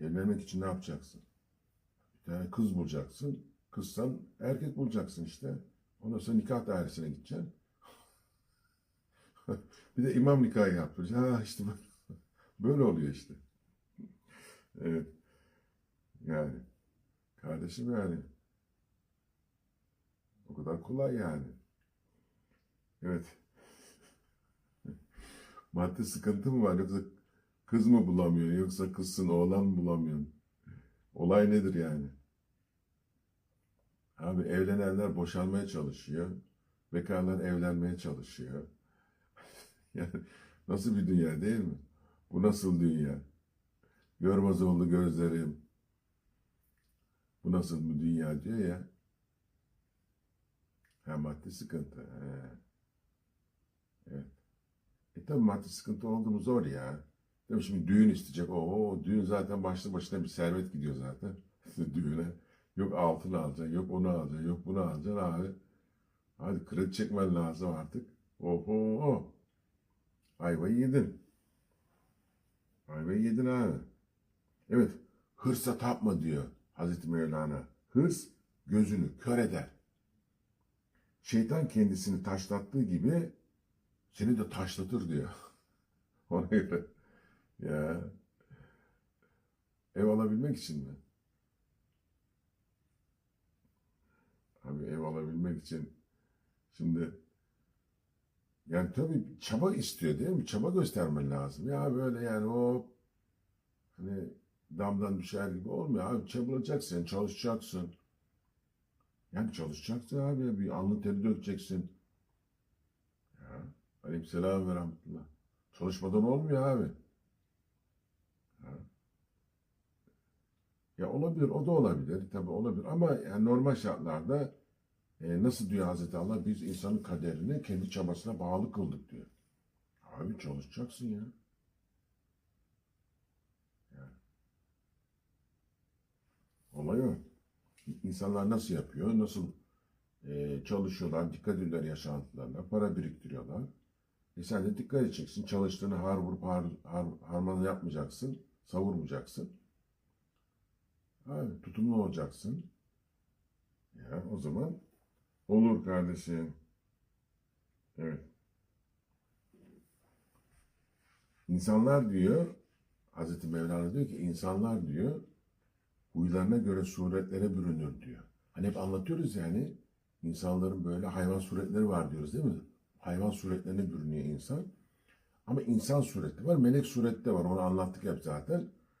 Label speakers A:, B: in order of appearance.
A: Evlenmek için ne yapacaksın? Bir tane kız bulacaksın. Kızsan erkek bulacaksın işte. Ondan sonra nikah dairesine gideceksin. bir de imam nikahı yaptıracaksın. Ha işte böyle, oluyor işte. Evet. Yani. Kardeşim yani. O kadar kolay yani. Evet. Maddi sıkıntı mı var yoksa kız mı bulamıyor yoksa kızsın oğlan mı bulamıyorsun? Olay nedir yani? Abi evlenenler boşanmaya çalışıyor. Bekarlar evlenmeye çalışıyor. yani nasıl bir dünya değil mi? Bu nasıl dünya? Görmez oldu gözlerim. Bu nasıl bir dünya diyor ya. Ha maddi sıkıntı. He. Evet. E tabi maddi sıkıntı oldu mu zor ya. Değil? Şimdi düğün isteyecek. Oo, düğün zaten başlı başına bir servet gidiyor zaten. Düğüne. Yok altın alacaksın, yok onu alacaksın, yok bunu alacaksın abi. Hadi kredi çekmen lazım artık. Oho. Ayvayı yedin. Ayvayı yedin abi. Evet. Hırsa tapma diyor Hazreti Mevlana. Hırs gözünü kör eder. Şeytan kendisini taşlattığı gibi seni de taşlatır diyor. Ona göre. Ya. Ev alabilmek için mi? Abi ev alabilmek için şimdi yani tabii çaba istiyor değil mi? Çaba göstermen lazım. Ya böyle yani o hani damdan düşer gibi olmuyor. Abi çabalayacaksın, çalışacaksın. Yani çalışacaksın abi. Bir alnı teri dökeceksin. Ya. Aleykümselam ve rahmetullah. Çalışmadan olmuyor abi. Ya olabilir, o da olabilir. Tabii olabilir ama yani normal şartlarda e, nasıl diyor Hazreti Allah? Biz insanın kaderini kendi çabasına bağlı kıldık diyor. Abi çalışacaksın ya. Yani. Olay o. İnsanlar nasıl yapıyor? Nasıl e, çalışıyorlar? Dikkat ediyorlar yaşantılarına. Para biriktiriyorlar. E sen de dikkat edeceksin. Çalıştığını har vurup har, har, harmanı yapmayacaksın. Savurmayacaksın. Tutumlu olacaksın. Ya o zaman olur kardeşim. Evet. İnsanlar diyor, Hazreti Mevlana diyor ki insanlar diyor huylarına göre suretlere bürünür diyor. Hani hep anlatıyoruz yani insanların böyle hayvan suretleri var diyoruz değil mi? Hayvan suretlerine bürünüyor insan. Ama insan sureti var, melek sureti de var. Onu anlattık hep zaten.